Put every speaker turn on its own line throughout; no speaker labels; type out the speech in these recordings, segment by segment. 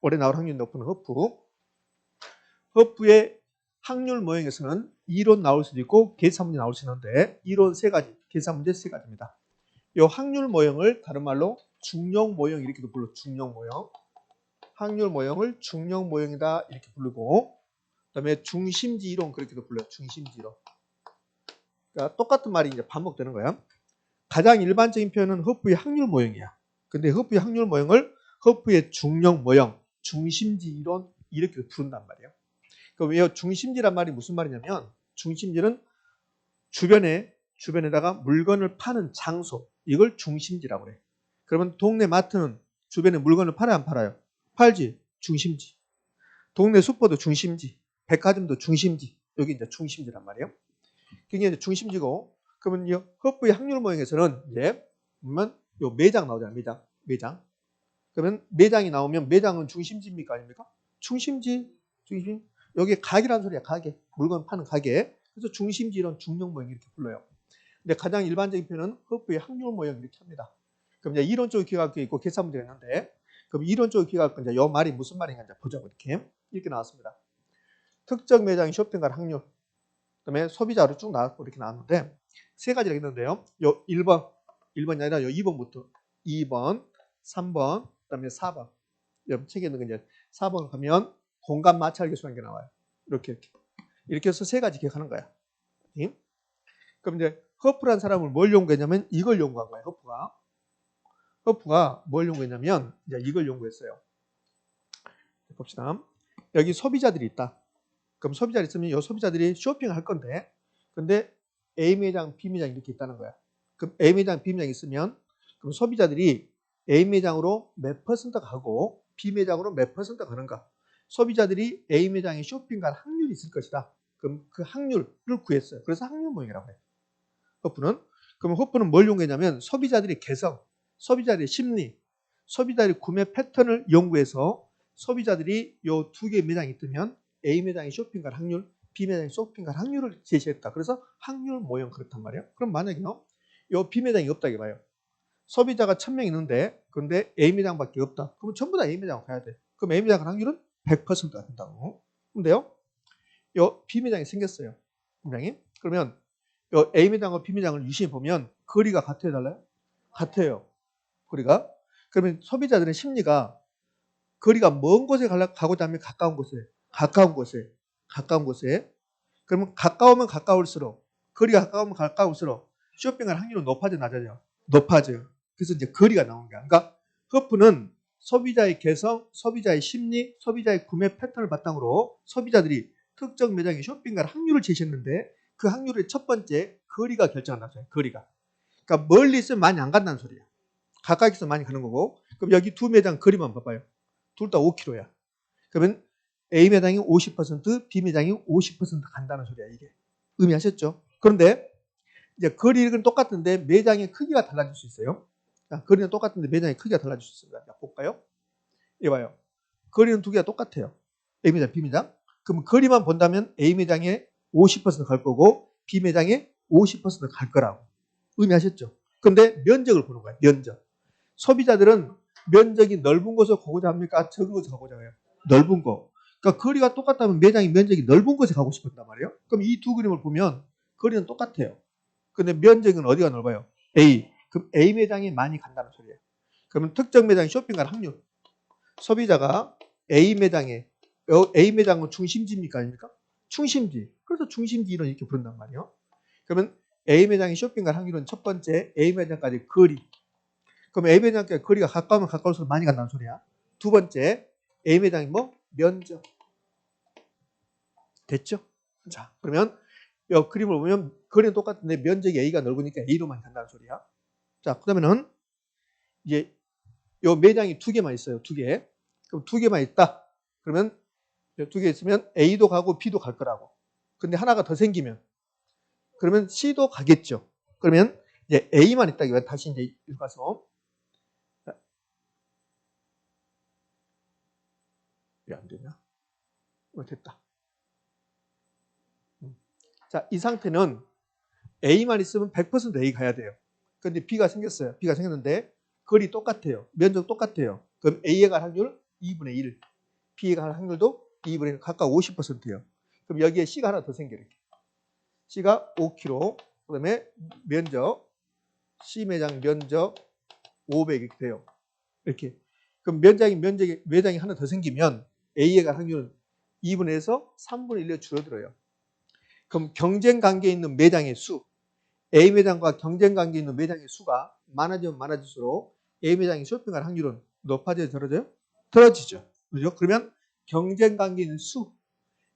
올해 나올 확률이 높은 허프. 허프의 확률 모형에서는 이론 나올 수도 있고 계산 문제 나올 수 있는데 이론 세 가지, 계산 문제 세 가지입니다. 이 확률 모형을 다른 말로 중력 모형 이렇게도 불러 중력 모형. 확률 모형을 중력 모형이다 이렇게 부르고 그다음에 중심지 이론 그렇게도 불러요. 중심지 이론. 그러니까 똑같은 말이 이제 반복되는 거야. 가장 일반적인 표현은 허프의 확률 모형이야. 근데 허프의 확률 모형을 허프의 중력 모형, 중심지 이론 이렇게 부른단 말이에요. 그럼 이 중심지란 말이 무슨 말이냐면 중심지는 주변에 주변에다가 물건을 파는 장소 이걸 중심지라고 그래. 그러면 동네 마트는 주변에 물건을 팔아요 안 팔아요? 팔지 중심지. 동네 슈퍼도 중심지. 백화점도 중심지. 여기 이제 중심지란 말이에요. 그게 이제 중심지고 그러면 이 허프의 확률 모형에서는 이제 보면 요 매장 나오잖아요. 매장. 매장. 그러면 매장이 나오면 매장은 중심지입니까 아닙니까? 중심지. 중심. 여기 가게라는 소리야. 가게. 물건 파는 가게. 그래서 중심지 이런 중력 모형 이렇게 불러요. 근데 가장 일반적인 표현은 허프의 확률 모형 이렇게 합니다. 그럼 이제 이론적으로 기억할 게 있고 계산 문제가 있는데 그럼 이론적으로 건 이제 이 말이 무슨 말인가 이제 보자고 이렇게 이렇게 나왔습니다. 특정 매장의 쇼핑갈 확률 그다음에 소비자로 쭉 나왔고 이렇게 나왔는데 세 가지가 있는데요. 요 1번 1번이 아니라 요 2번부터 2번 3번 그다음에 4번 옆 책에 있는 거 이제 4번 가면 공간 마찰 계수라는 게 나와요. 이렇게 이렇게 이렇게 해서 세 가지 기억하는 거야. 응? 그럼 이제 허프란 사람을 뭘 연구했냐면 이걸 연구한 거예요. 허프가 허프가 뭘 연구했냐면 이제 이걸 연구했어요. 봅시다. 여기 소비자들이 있다. 그럼 소비자들이 있으면 이 소비자들이 쇼핑을 할 건데 근데 A 매장, B 매장 이렇게 있다는 거야. 그럼 A 매장, B 매장 있으면 그럼 소비자들이 A 매장으로 몇 퍼센트 가고 B 매장으로 몇 퍼센트 가는가? 소비자들이 A 매장에 쇼핑 갈 확률이 있을 것이다. 그럼 그 확률을 구했어요. 그래서 확률 모형이라고 해요. 허프는 그럼 허프는 뭘 연구했냐면 소비자들의 개성, 소비자들의 심리, 소비자들의 구매 패턴을 연구해서 소비자들이 요두 개의 매장이 있으면 A 매장이 쇼핑 갈 확률, B 매장이 쇼핑 갈 확률을 제시했다. 그래서 확률 모형 그렇단 말이에요. 그럼 만약에요. 요 B 매장이 없다 이봐요. 소비자가 1000명 있는데 근데 A 매장밖에 없다. 그러면 전부 다 A 매장 가야 돼. 그럼 A 매장 갈 확률은 100%가 된다고. 근데요. 요 B 매장이 생겼어요. 매장이. 그러면 요 A 매장과 B 매장을 유심히 보면 거리가 같아요, 달라요? 같아요. 거리가. 그러면 소비자들의 심리가 거리가 먼 곳에 가고자 하면 가까운 곳에, 가까운 곳에, 가까운 곳에. 그러면 가까우면 가까울수록, 거리가 가까우면 가까울수록 쇼핑할 확률은 높아져, 낮아져? 높아져요. 그래서 이제 거리가 나오는 거야. 그러니까 허프는 소비자의 개성, 소비자의 심리, 소비자의 구매 패턴을 바탕으로 소비자들이 특정 매장에 쇼핑 갈 확률을 제시했는데 그 확률의 첫 번째 거리가 결정한다는 소리야. 거리가. 그러니까 멀리 있으면 많이 안 간다는 소리야. 가까이 있으면 많이 가는 거고. 그럼 여기 두 매장 거리만 봐봐요. 둘 다 5km야. 그러면 A 매장이 50%, B 매장이 50% 간다는 소리야, 이게. 의미하셨죠? 그런데 이제 거리는 똑같은데 매장의 크기가 달라질 수 있어요. 자, 거리는 똑같은데 매장의 크기가. 자, 볼까요? 이 봐요. 거리는 두 개가 똑같아요. A 매장, B 매장. 그럼 거리만 본다면 A 매장에 50%갈 거고 B 매장에 50%갈 거라고. 의미하셨죠? 근데 면적을 보는 거야. 면적. 소비자들은 면적이 넓은 곳을 가고자 합니까? 적은 곳을 가고자 해요? 넓은 곳. 그러니까 거리가 똑같다면 매장의 면적이 넓은 곳에 가고 싶었단 말이에요. 그럼 이 두 그림을 보면 거리는 똑같아요. 근데 면적은 어디가 넓어요? A. 그럼 A 매장이 많이 간다는 소리예요. 그러면 특정 매장 쇼핑 갈 확률. 소비자가 A 매장에 어, A 매장은 중심지입니까 아닙니까? 중심지. 그래서 중심지 이론 이렇게 부른단 말이에요. 그러면 A 매장에 쇼핑 갈 확률은 첫 번째 A 매장까지 거리. 그럼 A 매장까지 거리가 가까우면 가까울수록 많이 간다는 소리야. 두 번째 A 매장이 뭐? 면적. 됐죠? 자, 그러면 이 그림을 보면 거리는 똑같은데 면적이 A가 넓으니까 A로만 간다는 소리야. 자, 그러면은 이제 요 매장이 두 개만 있어요. 두 개. 그럼 두 개만 있다. 그러면 두 개 있으면 A도 가고 B도 갈 거라고. 근데 하나가 더 생기면 그러면 C도 가겠죠. 그러면 이제 A만 있다. 이거 다시 이제 읽어서 왜 안 되냐? 어, 됐다. 음. 자, 이 상태는 A만 있으면 100% A 가야 돼요. 근데 B가 생겼어요. B가 생겼는데 거리 똑같아요. 면적 똑같아요. 그럼 A에 갈 확률 2분의 1. B가 할 확률도 2분의 1 각각 50%예요. 그럼 여기에 C가 하나 더 생겨 이렇게. C가 5kg, 그 다음에 면적 C 매장 면적 500 이렇게 돼요. 이렇게. 그럼 면장이 면적이 매장이 하나 더 생기면 A에 갈 확률은 2분의 1에서 3분의 1로 줄어들어요. 그럼 경쟁 관계에 있는 매장의 수, A 매장과 경쟁 관계에 있는 매장의 수가 많아지면 많아질수록 A 매장의 쇼핑할 확률은 높아져요, 떨어져요? 떨어지죠. 그죠? 그러면 경쟁 관계에 있는 수,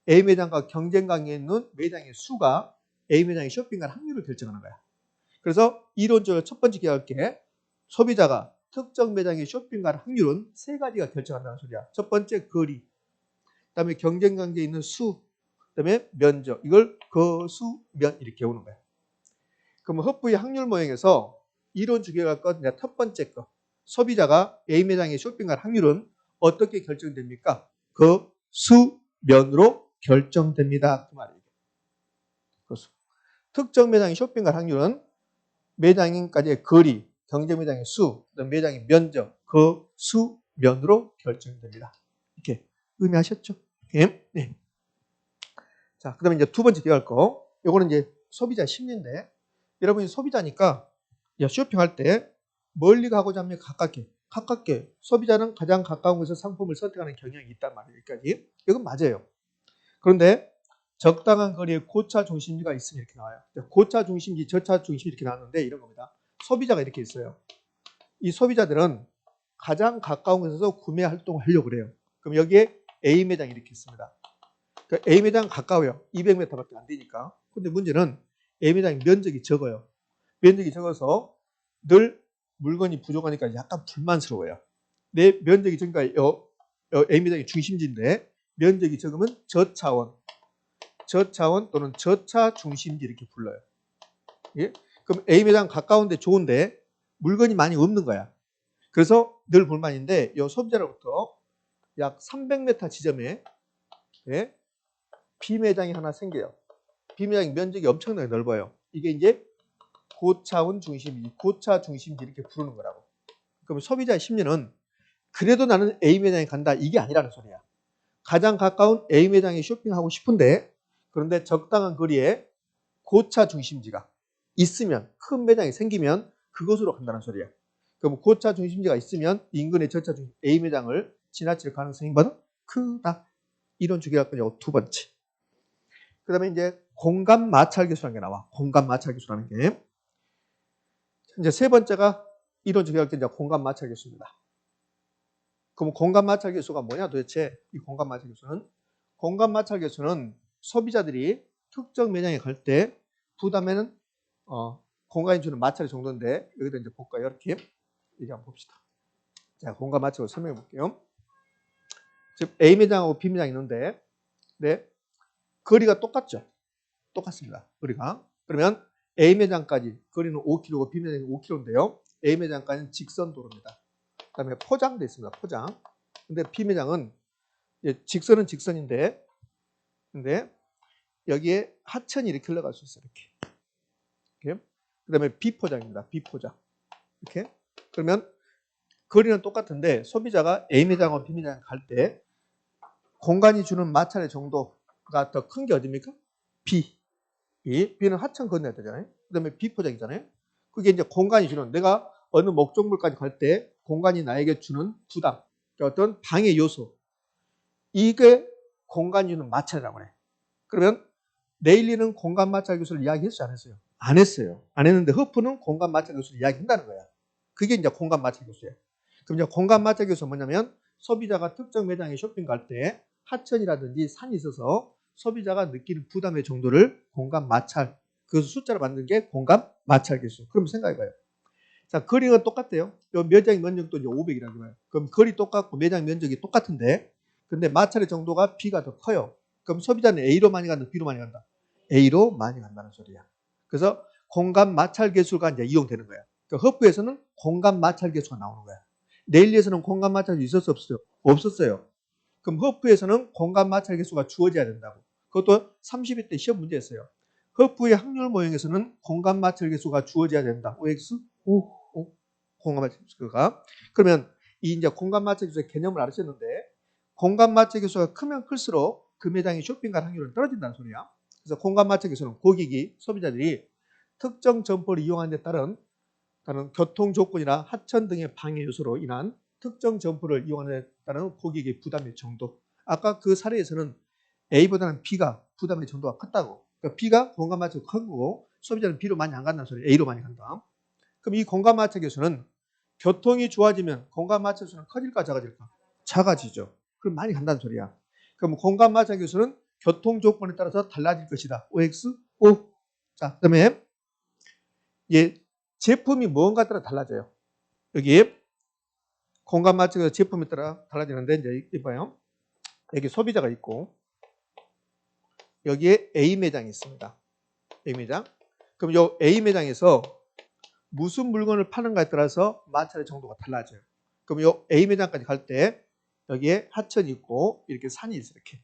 A 매장과 경쟁 관계에 있는 매장의 수가 A 매장의 쇼핑할 확률을 결정하는 거야. 그래서 이론적으로 첫 번째 기억할 게 소비자가 특정 매장의 쇼핑갈 확률은 세 가지가 결정한다는 소리야. 첫 번째 거리, 그다음에 경쟁 관계에 있는 수, 그다음에 면적. 이걸 거수면 이렇게 배우는 거야. 그럼 허브의 확률 모형에서 이론 것, 이제 첫 번째 거. 소비자가 A 매장의 쇼핑갈 확률은 어떻게 결정됩니까? 거수면으로 결정됩니다. 그 말이에요. 거수. 특정 매장의 쇼핑갈 확률은 매장인까지의 거리, 경제 매장의 수, 매장의 면적, 그 수면으로 결정됩니다. 이렇게 의미하셨죠? 예? 네. 자, 그 다음에 이제 두 번째 기억할 거. 요거는 이제 소비자 심리인데 여러분이 소비자니까 야, 쇼핑할 때 멀리 가고자 하면 가깝게, 가깝게 소비자는 가장 가까운 곳에서 상품을 선택하는 경향이 있단 말이에요. 여기까지. 이건 맞아요. 그런데 적당한 거리에 고차 중심지가 있으면 이렇게 나와요. 고차 중심지, 저차 중심지 이렇게 나왔는데 이런 겁니다. 소비자가 이렇게 있어요. 이 소비자들은 가장 가까운 곳에서 구매 활동을 하려고 그래요. 그럼 여기에 A 매장이 이렇게 있습니다. 그러니까 A 매장 가까워요. 200m밖에 안 되니까. 근데 문제는 매장 면적이 적어요. 면적이 적어서 늘 물건이 부족하니까 약간 불만스러워요. 내 면적이 적으니까 요, 요 A 매장이 중심지인데 면적이 적으면 저차원, 저차원 또는 저차 중심지 이렇게 불러요. 예? 그럼 A 매장 가까운데 좋은데 물건이 많이 없는 거야. 그래서 늘 불만인데 이 소비자로부터 약 300m 지점에 예? B 매장이 하나 생겨요. 매장 면적이 엄청나게 넓어요. 이게 이제 고차원 중심지, 고차 중심지 이렇게 부르는 거라고. 그럼 소비자의 심리는 그래도 나는 A 매장에 간다 이게 아니라는 소리야. 가장 가까운 A 매장에 쇼핑하고 싶은데 그런데 적당한 거리에 고차 중심지가 있으면 큰 매장이 생기면 그곳으로 간다는 소리야. 그럼 고차 중심지가 있으면 인근의 저차 중 A 매장을 지나칠 가능성이 뭐다? 크다. 이런 주기학건이 두 번째. 그 다음에 이제 공간 마찰 계수라는 게 나와. 공간 마찰 계수라는 게. 이제 세 번째가 이론 주기학건 이제 공간 마찰 계수입니다. 그럼 공간 마찰 계수가 뭐냐 도대체 이 공간 마찰 계수는 공간 마찰 계수는 소비자들이 특정 매장에 갈 때 부담에는 어, 공간이 주는 마찰 정도인데 여기다 이제 볼까요? 이렇게 이제 한번 봅시다. 자, 공간 마찰을 설명해 볼게요. 지금 A 매장하고 B 매장 있는데 네. 거리가 똑같죠? 똑같습니다. 거리가. 그러면 A 매장까지 거리는 5km고 B 매장이 5km인데요. A 매장까지는 직선 도로입니다. 그다음에 포장돼 있습니다. 포장. 근데 B 매장은 직선은 직선인데 근데 여기에 하천이 이렇게 흘러갈 수 있어요. 이렇게. 이렇게. 그다음에 비포장입니다. 비포장. 이렇게. 그러면 거리는 똑같은데 소비자가 A 매장과 B 매장 갈 때 공간이 주는 마찰의 정도 가 더 큰 게 어딥니까? B. 이 B는 하천 건너야 되잖아요. 그 다음에 비포장이잖아요. 그게 이제 공간이 주는 내가 어느 목적물까지 갈 때 공간이 나에게 주는 부담, 어떤 방해 요소. 이게 공간이 주는 마찰이라고 해. 그러면 네일리는 공간 마찰 교수를 이야기했어요, 안 했어요? 안 했어요. 안 했는데 허프는 공간 마찰 교수를 이야기한다는 거야. 그게 이제 공간 마찰 교수예요. 그럼 이제 공간 마찰 교수는 뭐냐면 소비자가 특정 매장에 쇼핑 갈 때 하천이라든지 산이 있어서 소비자가 느끼는 부담의 정도를 공간 마찰, 그 숫자로 만든 게 공간 마찰 교수. 그럼 생각해봐요. 자, 거리가 똑같대요. 요 매장 면적도 이제 500이라는 거예요. 그럼 거리 똑같고 매장 면적이 똑같은데, 근데 마찰의 정도가 B가 더 커요. 그럼 소비자는 A로 많이 간다, B로 많이 간다. A로 많이 간다는 소리야. 그래서 공간 마찰 계수가 이제 이용되는 거야. 그러니까 허브에서는 공간 마찰 계수가 나오는 거야. 네일리에서는 공간 마찰이 있었어 없었어요? 없었어요. 그럼 허프에서는 공간 마찰 계수가 주어져야 된다고. 그것도 30회 때 시험 문제였어요. 허프의 확률 모형에서는 공간 마찰 계수가 주어져야 된다. OX? 오, 오. 공간 마찰 계수가. 그러면 이 이제 공간 마찰 계수의 개념을 알으셨는데 공간 마찰 계수가 크면 클수록 그 매장의 쇼핑갈 확률은 떨어진다는 소리야. 그래서 공간 마찰 계수는 고객이 소비자들이 특정 점포를 이용하는 데 따른 교통 조건이나 하천 등의 방해 요소로 인한 특정 점포를 이용하는 고객의 부담의 정도. 아까 그 사례에서는 A보다는 B가 부담의 정도가 컸다고. 그러니까 B가 공간 마찰 큰 거고 소비자는 B로 많이 안 간다는 소리. A로 많이 간다. 그럼 이 공간 마찰 계수는 교통이 좋아지면 공간 마찰 수는 커질까 작아질까? 작아지죠. 그럼 많이 간다는 소리야. 그럼 공간 마찰 계수는 교통 조건에 따라서 달라질 것이다. OX, O. 자, 그 다음에 예, 제품이 뭔가 따라 달라져요. 여기 공간 계수 제품에 따라 달라지는데 이제 이봐요. 여기 소비자가 있고 여기에 A 매장이 있습니다. A 매장. 그럼 요 A 매장에서 무슨 물건을 파는가에 따라서 마찰의 정도가 달라져요. 그럼 요 A 매장까지 갈 때 여기에 하천이 있고 이렇게 산이 있어 이렇게.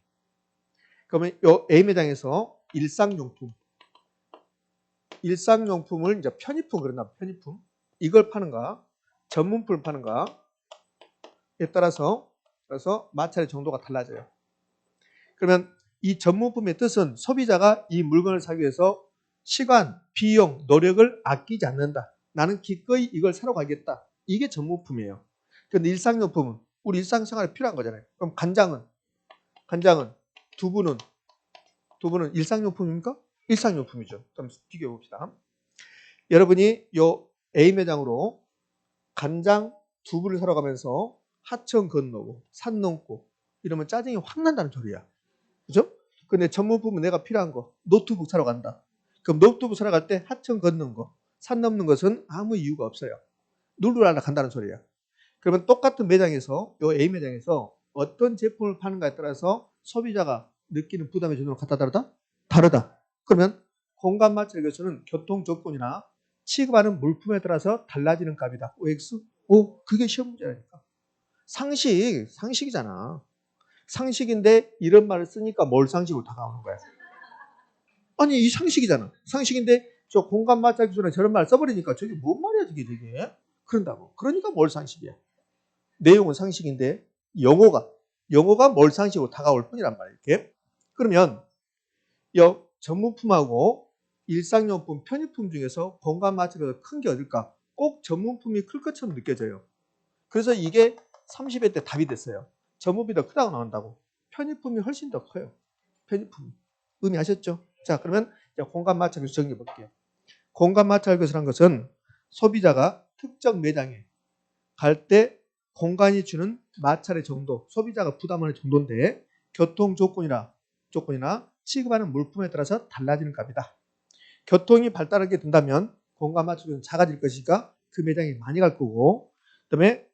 그러면 요 A 매장에서 일상용품, 일상용품을 이제 편의품 그랬나 편의품 이걸 파는가 전문품을 파는가에 따라서 그래서 마찰의 정도가 달라져요. 그러면 이 전문품의 뜻은 소비자가 이 물건을 사기 위해서 시간, 비용, 노력을 아끼지 않는다. 나는 기꺼이 이걸 사러 가겠다. 이게 전문품이에요. 그런데 일상용품은 우리 일상생활에 필요한 거잖아요. 그럼 간장은 간장은 두부는 두부는 일상용품입니까? 일상용품이죠. 그럼 비교해 봅시다. 여러분이 요 A 매장으로 간장 두부를 사러 가면서 하천 건너고 산 넘고 이러면 짜증이 확 난다는 소리야. 그죠? 근데 전문품은 내가 필요한 거 노트북 사러 간다. 그럼 노트북 사러 갈 때 하천 걷는 거, 산 넘는 것은 아무 이유가 없어요. 알아 간다는 소리야. 그러면 똑같은 매장에서 요 A 매장에서 어떤 제품을 파는가에 따라서 소비자가 느끼는 부담의 정도는 같다 다르다? 다르다. 그러면 공간 마찰 교수는 교통 조건이나 취급하는 물품에 따라서 달라지는 값이다. OX? O 그게 시험 문제라니까. 상식, 상식이잖아. 상식인데 이런 말을 쓰니까 뭘 상식으로 다가오는 거야. 아니 이 상식이잖아. 상식인데 저 공간 마찰 기술에 저런 말 써버리니까 저게 뭔 말이야 저게 되게 그런다고. 그러니까 뭘 상식이야. 내용은 상식인데 영어가 영어가 뭘 상식으로 다가올 뿐이란 말이야. 이렇게. 그러면 여 전문품하고 일상용품, 편의품 중에서 공간 마찰이 큰게 어딜까? 꼭 전문품이 클 것처럼 느껴져요. 그래서 이게 30회 때 답이 됐어요. 전문비 더 크다고 나온다고. 편의품이 훨씬 더 커요. 편의품. 의미하셨죠? 자, 그러면 공간 마찰 교수 정리해 볼게요. 공간 마찰 교수란 것은 소비자가 특정 매장에 갈 때 공간이 주는 마찰의 정도, 소비자가 부담하는 정도인데 교통 조건이나 조건이나 취급하는 물품에 따라서 달라지는 값이다. 교통이 발달하게 된다면 공간 마찰은 작아질 것이니까 그 매장이 많이 갈 거고 그다음에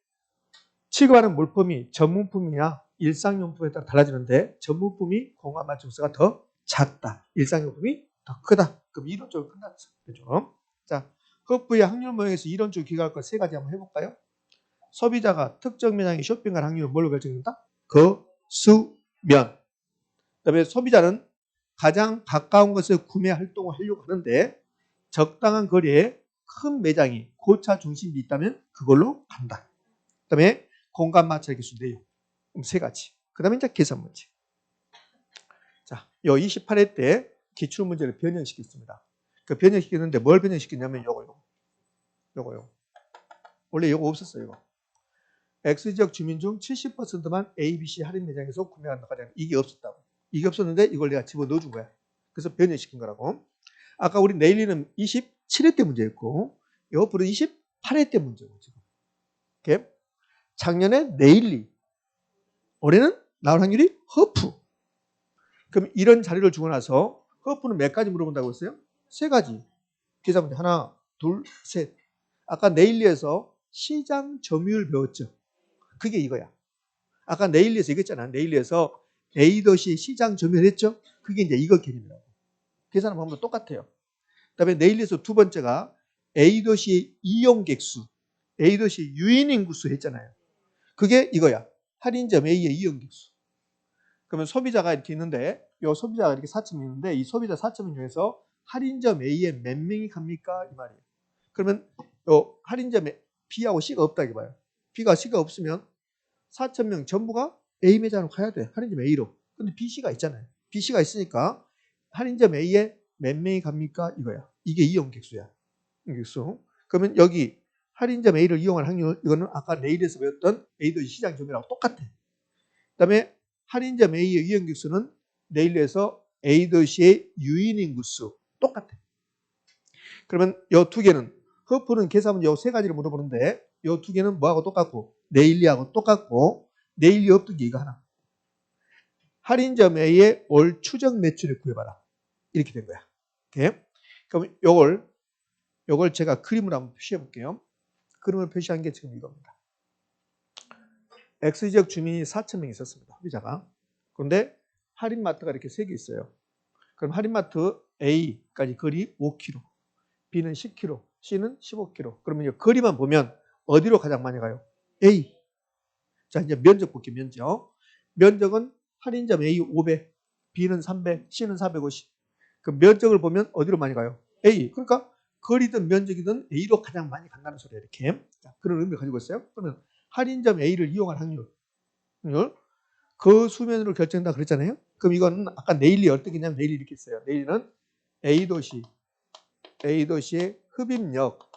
취급하는 물품이 전문품이냐 일상용품에 따라 달라지는데 전문품이 공간 맞춤수가 더 작다. 일상용품이 더 크다. 그럼 이론적으로 끝났죠. 그죠? 자, 허프의 확률 모형에서 이론적으로 기각할 것 세 가지 한번 해볼까요? 소비자가 특정 매장의 쇼핑할 확률을 뭘로 결정된다? 거수면. 그 다음에 소비자는 가장 가까운 것을 구매 활동을 하려고 하는데 적당한 거리에 큰 매장이 고차 중심이 있다면 그걸로 간다. 그 다음에 공간 마찰 기술 내용. 세 가지. 그 다음에 이제 계산 문제. 자, 요 28회 때 기출 문제를 변형시켰습니다. 그 변형시켰는데 뭘 변형시켰냐면 요거 요거. 요거 요거. 원래 요거 없었어요, 이거. X지역 주민 중 70%만 ABC 할인 매장에서 구매한다. 가장 이게 없었다고. 이게 없었는데 이걸 내가 집어 넣어준 거야. 그래서 변형시킨 거라고. 아까 우리 내일리는 27회 때 문제였고, 요 불은 28회 때 문제고, 지금. 이렇게. 작년에 네일리, 올해는 나올 확률이 허프. 그럼 이런 자료를 주고 나서 허프는 몇 가지 물어본다고 했어요? 세 가지. 계산 문제 하나, 둘, 셋. 아까 네일리에서 시장 점유율 배웠죠. 그게 이거야. 아까 네일리에서 이거있잖아 네일리에서 A 도시 시장 점유율 했죠. 그게 이제 이거 개념이라고. 계산을 보면 똑같아요. 그 다음에 네일리에서 두 번째가 A 도시의 이용객 수, A 도시 유인 인구수 했잖아요. 그게 이거야. 할인점 A의 이용객수. 그러면 소비자가 이렇게 있는데 이 소비자가 이렇게 4점이 있는데 이 소비자 4점 중에서 할인점 A에 몇 명이 갑니까? 이 말이에요. 그러면 요 할인점에 B하고 C가 없다 이 봐요. B가 C가 없으면 4천 명 전부가 A 매장으로 가야 돼. 할인점 A로. 근데 BC가 있잖아요. BC가 있으니까 할인점 A에 몇 명이 갑니까? 이거야. 이게 이용 객수야. 객수. 그러면 여기 할인점 A를 이용할 확률 이거는 아까 내일에서 배웠던 A도 시장 점유율하고 똑같아. 그 다음에 할인점 A의 이용 객수는 내일에서 A 도시의 유인 인구수 똑같아. 그러면 이 두 개는 허프는 계산 문제 이세 가지를 물어보는데 이 두 개는 뭐하고 똑같고 네일리하고 똑같고 네일리 없던 게 이거 하나. 할인점 A의 올 추정 매출을 구해봐라. 이렇게 된 거야. 오케이? 그럼 요걸 요걸 제가 그림으로 한번 표시해 볼게요. 그림을 표시한 게 지금 이겁니다. X지역 주민이 4천 명 있었습니다. 소비자가. 그런데 할인마트가 이렇게 세 개 있어요. 그럼 할인마트 A까지 거리 5km, B는 10km, C는 15km. 그러면 이 거리만 보면 어디로 가장 많이 가요? A. 자, 이제 면적 볼게요. 면적. 면적은 할인점 A 500, B는 300, C는 450. 그 면적을 보면 어디로 많이 가요? A. 그러니까 거리든 면적이든 A로 가장 많이 간다는 소리예요. 이렇게. 자, 그런 의미를 가지고 있어요. 그러면 할인점 A를 이용할 확률. 그 수면으로 결정된다 그랬잖아요. 그럼 이거는 아까 어떻게 냐면 내일이 이렇게 있어요. 내일은 A 도시, A 도시의 흡입력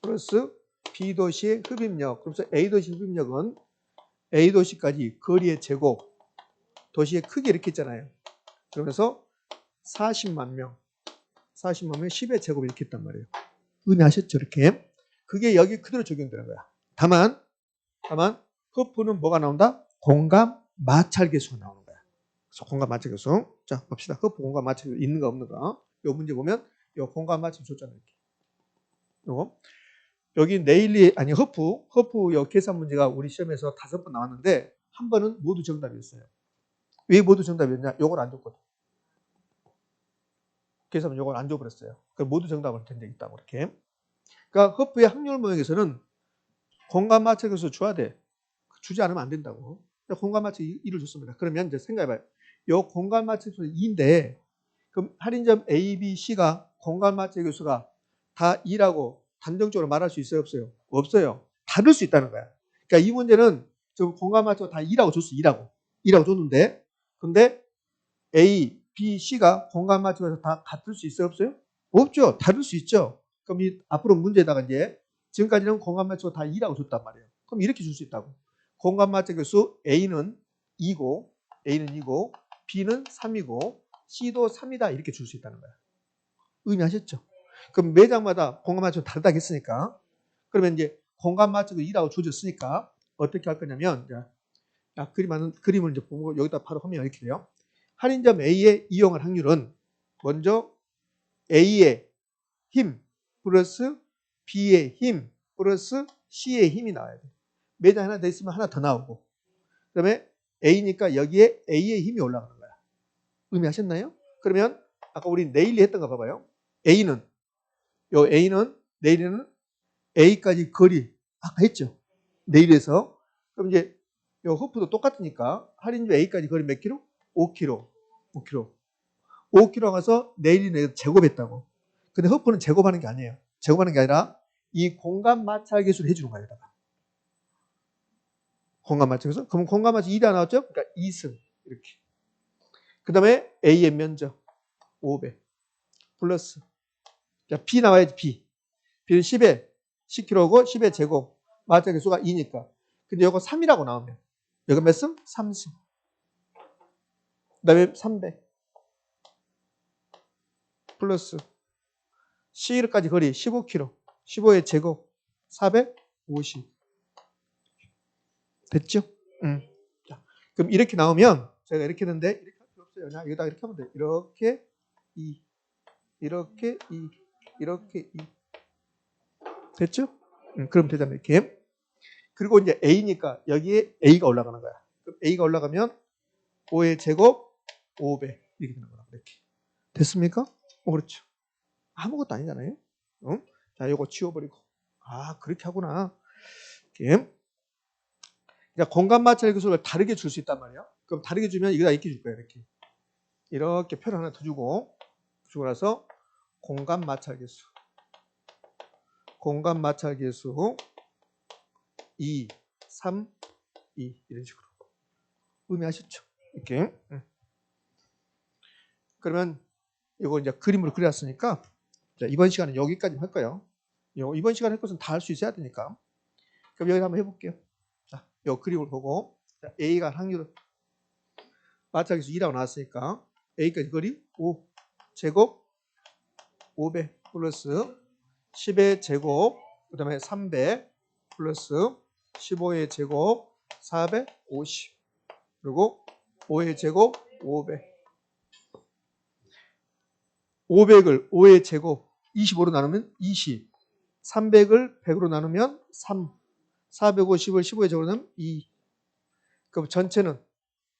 플러스 B 도시의 흡입력. 그래서 A 도시 흡입력은 A 도시까지 거리의 제곱, 도시의 크기 이렇게 있잖아요. 그러면서 40만 명, 40만 명 10의 제곱 이렇게 있단 말이에요. 의미하셨죠? 이렇게. 그게 여기 그대로 적용되는 거야. 다만, 다만, 허프는 뭐가 나온다? 공감 마찰 계수가 나오는 거야. 그래서 공감 마찰 계수. 자, 봅시다. 허프 공감 마찰 계수 있는가 없는가. 요 문제 보면 요 공감 마찰 줬잖아요. 이렇게. 요거. 여기 네일리 아니 허프 허프 요 계산 문제가 우리 시험에서 다섯 번 나왔는데 한 번은 모두 정답이었어요. 왜 모두 정답이었냐? 요걸 안 줬거든. 계산 요걸 안 줘버렸어요. 그 모두 정답을 된적 있다고 이렇게. 그러니까 허프의 확률 모형에서는 공간 마찰 계수 줘야 돼. 주지 않으면 안 된다고. 공간 마찰 2를 줬습니다. 그러면 이제 생각해봐요. 요 공간 마찰 계수 2인데 그럼 할인점 A, B, C가 공간 마찰 계수가 다 2라고 단정적으로 말할 수 있어요? 없어요? 없어요. 다를 수 있다는 거야. 그러니까 이 문제는 지금 공간 맞춰 다 2라고 줬어. 2라고. 2라고 줬는데 근데 A, B, C가 공간 맞춰서 다 같을 수 있어요? 없어요? 없죠. 다를 수 있죠. 그럼 이 앞으로 문제에다가 이제 지금까지는 공간 맞춰 다 2라고 줬단 말이에요. 그럼 이렇게 줄 수 있다고. 공간 맞춰 교수 A는 2고 A는 2고 B는 3이고 C도 3이다 이렇게 줄 수 있다는 거야. 의미하셨죠? 그럼 매장마다 공간 맞춰 다르다고 했으니까 그러면 이제 공간 맞춰서 2라고 줘줬으니까 어떻게 할 거냐면 자, 그림 하는 그림을 이제 보고 여기다 바로 하면 이렇게 돼요. 할인점 A의 이용할 확률은 먼저 A의 힘 플러스 B의 힘 플러스 C의 힘이 나와야 돼. 매장 하나 더 있으면 하나 더 나오고 그 다음에 A니까 여기에 A의 힘이 올라가는 거야. 의미하셨나요? 그러면 아까 우리 네일리 했던 거 봐봐요. A는 요 A는 내일은 A까지 거리 아까 했죠. 내일에서 그럼 이제 요 허프도 똑같으니까 할인주 A까지 거리 몇 킬로? 5킬로. 5킬로. 5킬로 가서 내일이 제곱했다고. 근데 허프는 제곱하는 게 아니에요. 제곱하는 게 아니라 이 공간 마찰 계수를 해주는 거예요. 공간 마찰 계수. 그럼 공간 마찰 2이 나왔죠? 그러니까 2승. 이렇게. 그 다음에 A의 면적 500 플러스 자, B 나와야지, B. B는 10에 10kg고 10의 제곱. 마찰 개수가 2니까. 근데 이거 3이라고 나오면. 여기 몇 승? 3승. 그 다음에 300. 플러스 C까지 거리 15kg. 15의 제곱. 450. 됐죠? 응. 자, 그럼 이렇게 나오면 제가 이렇게 했는데 이렇게 할 필요 없어요. 그냥 여기다 이렇게 하면 돼. 이렇게 2. 이렇게 2. 이렇게 됐죠? 음, 그럼 되잖아요. 이렇게. 그리고 이제 A니까 여기에 A가 올라가는 거야. 그럼 A가 올라가면 5의 제곱 500 이렇게 되는 거라 이렇게. 됐습니까? 어, 그렇죠. 아무것도 아니잖아요. 응? 자, 요거 치워버리고. 아, 그렇게 하구나. 이렇게. 그러니까 공간 마찰 기술을 다르게 줄 수 있단 말이야. 그럼 다르게 주면 이거 다 이렇게 줄 거야. 이렇게. 이렇게 표 하나 더 주고 주고 나서 공간 마찰 계수. 공간 마찰 계수 2, 3, 2 이런 식으로. 의미하셨죠? 이렇게. 음. 그러면 이거 이제 그림으로 그렸으니까 자, 이번 시간은 여기까지 할 거예요. 요 이번 시간에 할 것은 다 할 수 있어야 되니까. 그럼 여기 한번 해볼게요. 자, 요 그림을 보고 자, A가 확률을 마찰기수 2라고 나왔으니까 A까지 거리 5 제곱 5배 플러스 10의 제곱 그 다음에 3배 플러스 15의 제곱 450 그리고 5의 제곱 500 500을 5의 제곱 25로 나누면 20 300을 100으로 나누면 3 450을 15의 제곱으로 나누면 2 그럼 전체는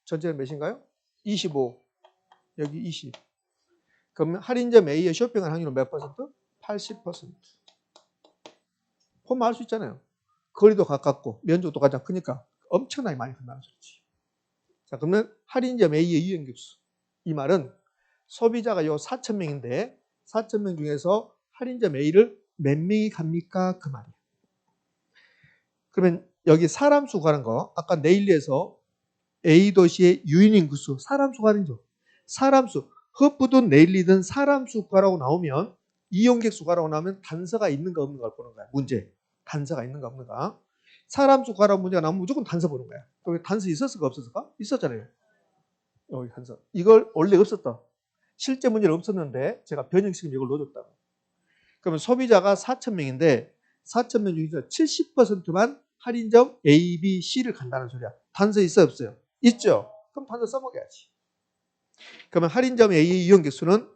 전체는 몇인가요? 25 여기 20 그러면 할인점 A의 쇼핑할 확률은 몇 퍼센트? 80% 보면 알수 있잖아요. 거리도 가깝고 면적도 가장 크니까 엄청나게 많이 간다는 소리지. 자 그러면 할인점 A의 이연격수 이 말은 소비자가 요 4천 명인데 4천 명 중에서 할인점 A를 몇 명이 갑니까? 그 말이에요. 그러면 여기 사람 수 구하는 거 아까 네일리에서 A 도시의 유인 인구 수 사람 수 구하는 죠 사람 수 헛부든 네일리든 사람 수 구하라고 나오면 이용객 수 구하라고 나오면 단서가 있는가 없는가를 보는 거야. 문제. 단서가 있는가 없는가. 사람 수 구하라고 문제가 나오면 무조건 단서 보는 거야. 여기 단서 있었을까 없었을까? 있었잖아요. 여기 단서. 이걸 원래 없었다. 실제 문제는 없었는데 제가 변형시키면 이걸 넣어줬다고. 그러면 소비자가 4천 명인데 4천 명 중에서 70%만 할인점 A, B, C를 간다는 소리야. 단서 있어 없어요? 있죠. 그럼 단서 써먹어야지. 그러면 할인점 A의 이용 개수는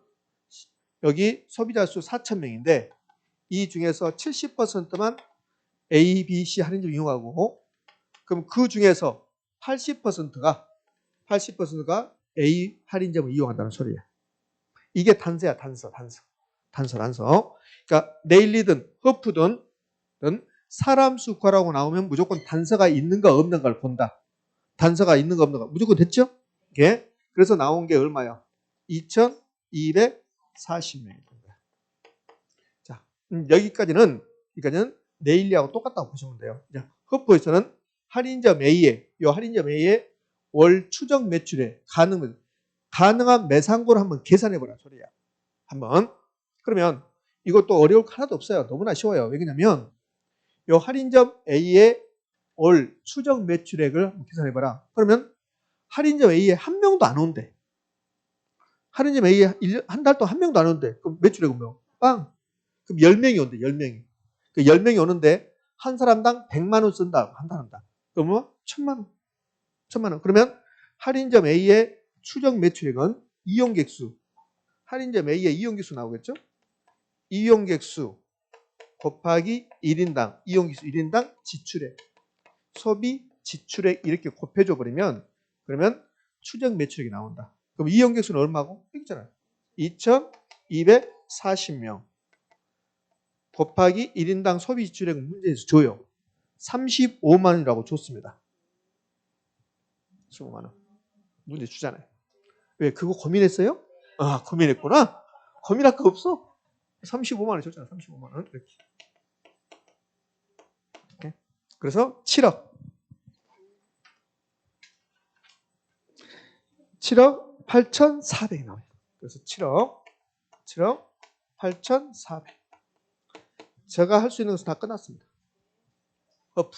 여기 소비자 수 4천 명인데 이 중에서 70%만 A, B, C 할인점 이용하고 그럼 그 중에서 80%가 80%가 A 할인점을 이용한다는 소리야. 이게 단서야, 단서, 단서. 단서, 단서. 그러니까 네일리든 허프든 사람 수 구하라고 나오면 무조건 단서가 있는가 없는가를 본다. 단서가 있는가 없는가. 무조건 됐죠? 예. 그래서 나온 게 얼마야? 2240명이 된 거야. 자, 음, 여기까지는, 여기까지는 네일리하고 똑같다고 보시면 돼요. 자, 허프에서는 할인점 A의, 요 할인점 A의 월 추정 매출에 가능, 가능한 매상고를 한번 계산해 보라 소리야. 한번. 그러면 이것도 어려울 거 하나도 없어요. 너무나 쉬워요. 왜냐면 요 할인점 A의 월 추정 매출액을 계산해 봐라. 그러면 할인점 A에 한 명도 안 온대. 할인점 A에 한 달 동안 한 명도 안 온대. 그럼 매출액은 뭐? 빵. 그럼 10명이 온대. 10명이. 그 10명이 오는데 한 사람당 100만 원 쓴다. 한다는다. 그러면 1000만 원. 1000만 원. 그러면 할인점 A의 추정 매출액은 이용객 수. 할인점 A의 이용객 수 나오겠죠? 이용객 수 곱하기 1인당, 이용객 수 1인당 지출액. 소비 지출액 이렇게 곱해줘 버리면 그러면 추정 매출액이 나온다. 그럼 이용객 수는 얼마고? 있잖아요. 2240명 곱하기 1인당 소비 지출액 문제에서 줘요. 35만 원이라고 줬습니다. 15만 원. 문제 주잖아요. 왜? 그거 고민했어요? 아, 고민했구나. 고민할 거 없어. 35만 원 줬잖아. 35만 원. 이렇게. 이렇게. 그래서 7억. 7억 8,400이 나와요. 그래서 7억, 7억 8,400. 제가 할 수 있는 것은 다 끝났습니다. 허프.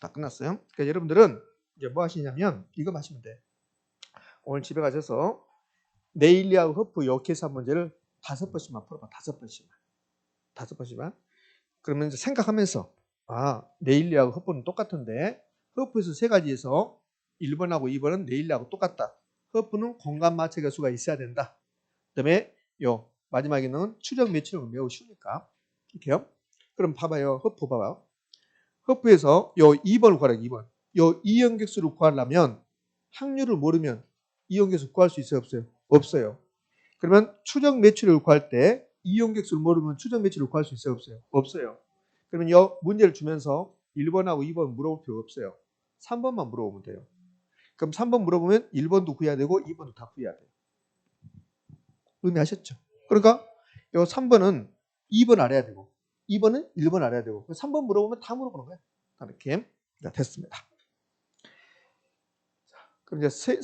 다 끝났어요. 그러니까 여러분들은 이제 뭐 하시냐면 이거 하시면 돼. 오늘 집에 가셔서 네일리하고 허프 요 계산 문제를 다섯 번씩만 풀어봐. 다섯 번씩만. 다섯 번씩만. 그러면 이제 생각하면서 아 네일리하고 허프는 똑같은데 허프에서 세 가지에서 1번하고 2번은 네일리하고 똑같다. 허프는 공간 마찰 개수가 있어야 된다. 그 다음에 요 마지막에는 추정 매출은 매우 쉬우니까 이렇게요. 그럼 봐봐요. 허프 봐봐요. 허프에서 요 2번을 구하라 2번. 요 이연객수를 구하려면 확률을 모르면 이용객수 구할 수 있어요 없어요? 없어요. 그러면 추정 매출을 구할 때 이용객수를 모르면 추정 매출을 구할 수 있어요 없어요? 없어요. 그러면 이 문제를 주면서 1번하고 2번 물어볼 필요 없어요. 3번만 물어보면 돼요. 그럼 3번 물어보면 1번도 구해야 되고 2번도 다 구해야 돼요. 의미하셨죠? 그러니까 이 3번은 2번 알아야 되고 2번은 1번 알아야 되고 3번 물어보면 다 물어보는 거야. 이렇게 됐습니다. 그럼 이제 세,